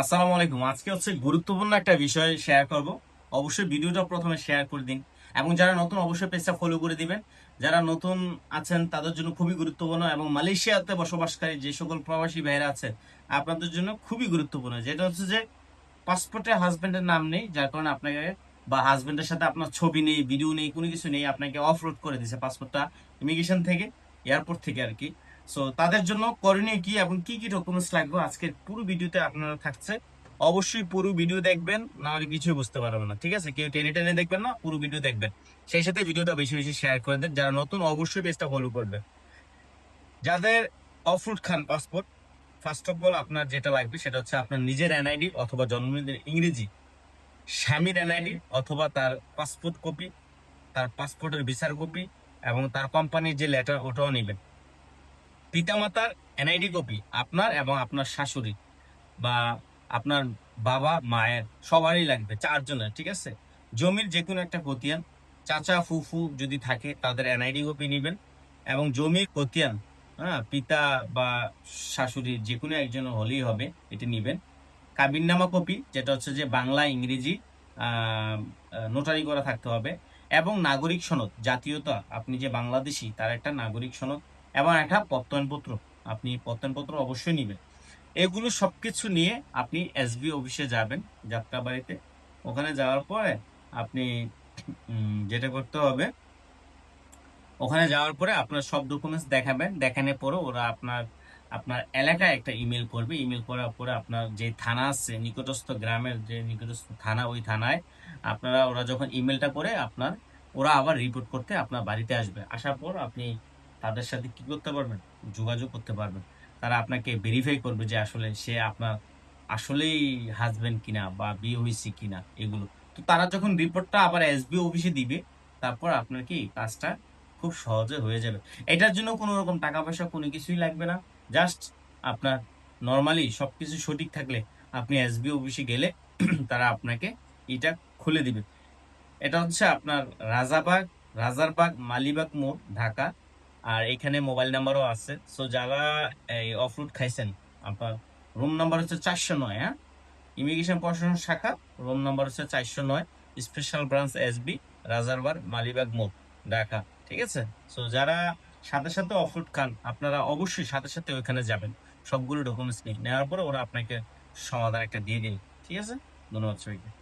আসসালামু আলাইকুম। আজকে হচ্ছে গুরুত্বপূর্ণ একটা বিষয় শেয়ার করব। অবশ্যই ভিডিওটা প্রথমে শেয়ার করে দিন এবং যারা নতুন অবশ্যই পেজটা ফলো করে দিবেন। যারা নতুন আছেন, তাদের জন্য খুবই গুরুত্বপূর্ণ এবং মালয়েশিয়াতে বসবাসকারী যে সকল প্রবাসী ভাইরা আছে, আপনাদের জন্য খুবই গুরুত্বপূর্ণ। যেটা হচ্ছে যে পাসপোর্টে হাজবেন্ডের নাম নেই, যার কারণে আপনাকে বা হাজবেন্ডের সাথে আপনার ছবি নেই ভিডিও নেই, কোনো কিছু নেই, আপনাকে অফরোড করে দিয়েছে পাসপোর্টটা ইমিগ্রেশন থেকে এয়ারপোর্ট থেকে আর কি। সো তাদের জন্য করণীয় কি এবং কি কি ডকুমেন্টস লাগবে? আজকের পুরো ভিডিওতে আপনারা থাকছে। অবশ্যই পুরো ভিডিও দেখবেন, না হলে কিছুই বুঝতে পারবেন না, ঠিক আছে? কেউ টেনে টেনে দেখবেন না, পুরো ভিডিও দেখবেন। সেই সাথে ভিডিওটা বেশি বেশি শেয়ার করে দেন, যারা নতুন অবশ্যই পেজটা ফলো করবে। যাদের অফরুট খান পাসপোর্ট ফার্স্ট অফ অল আপনার যেটা লাগবে সেটা হচ্ছে আপনার নিজের এনআইডি অথবা জন্মদিনের ইংরেজি, স্বামীর এনআইডি অথবা তার পাসপোর্ট কপি তার পাসপোর্টের ভিসার কপি এবং তার কোম্পানির যে লেটার ওটাও নেবেন। পিতামাতার এনআইডি কপি আপনার এবং আপনার শাশুড়ি বা আপনার বাবা, মায়ের, সবারই লাগবে, চারজনের, ঠিক আছে? জমির যে কোনো একটা খতিয়ান, চাচা, ফুফু যদি থাকে, তাদের এনআইডি কপি নেবেন এবং জমির খতিয়ান হ্যাঁ পিতা বা শাশুড়ি যে কোনো একজন হলেই হবে, এটি নেবেন। কাবিননামা কপি, যেটা হচ্ছে যে বাংলা, ইংরেজি নোটারি করা থাকতে হবে। এবং নাগরিক সনদ, জাতীয়তা, আপনি যে বাংলাদেশি, তার একটা নাগরিক সনদ এবং একটা প্রত্যয়নপত্র আপনি প্রত্যয়নপত্র অবশ্যই নেবেন। এগুলো সবকিছু নিয়ে আপনি এসবি অফিসে যাবেন, যাত্রাবাড়িতে। ওখানে যাওয়ার পরে আপনি যেটা করতে হবে, ওখানে যাওয়ার পরে আপনার সব ডকুমেন্টস দেখাবেন। দেখানোর পরে ওরা আপনার আপনার এলাকায় একটা ইমেল করবে। ইমেল করার পরে আপনার যে থানা আছে, নিকটস্থ গ্রামের যে নিকটস্থ থানা, ওই থানায় আপনারা, ওরা যখন ইমেলটা করে আপনার, ওরা আবার রিপোর্ট করতে আপনার বাড়িতে আসবে। আসার পর আপনি তাদের সাথে কি করতে পারবেন? যোগাযোগ করতে পারবেন। তারা আপনাকে ভেরিফাই করবে যে আসলে সে আপনার আসলেই হাজবেন্ড কিনা বা বিয়ে হয়েছে কিনা এগুলো। তো তারা যখন রিপোর্টটা আবার এসবি অফিসে দিবে, তারপর আপনার কি কাজটা খুব সহজে হয়ে যাবে। এটার জন্য কোনো রকম টাকা পয়সা কোনো কিছুই লাগবে না। জাস্ট আপনার নর্মালি সবকিছু সঠিক থাকলে আপনি এসবি অফিসে গেলে তারা আপনাকে এটা খুলে দিবে। এটা হচ্ছে আপনার রাজাবাগ, রাজারবাগ, মালিবাগ মোড়, ঢাকা। আর এখানে মোবাইল নাম্বারও আছে। সো যারা এই অফরুট খাইছেন আপনার রুম নাম্বার হচ্ছে চারশো নয় হ্যাঁ? ইমিগ্রেশন প্রশাসন শাখা রুম নাম্বার হচ্ছে চারশো নয় special branch SB Rajarbagh Malibagh মোড়, ঢাকা, ঠিক আছে? সো যারা সাথে সাথে অফরুট খান, আপনারা অবশ্যই সাথে সাথে ওইখানে যাবেন। সবগুলো ডকুমেন্টস নিয়ে। নেওয়ার পরে ওরা আপনাকে সমাধান একটা দিয়ে দিন ঠিক আছে? ধন্যবাদ সবাইকে।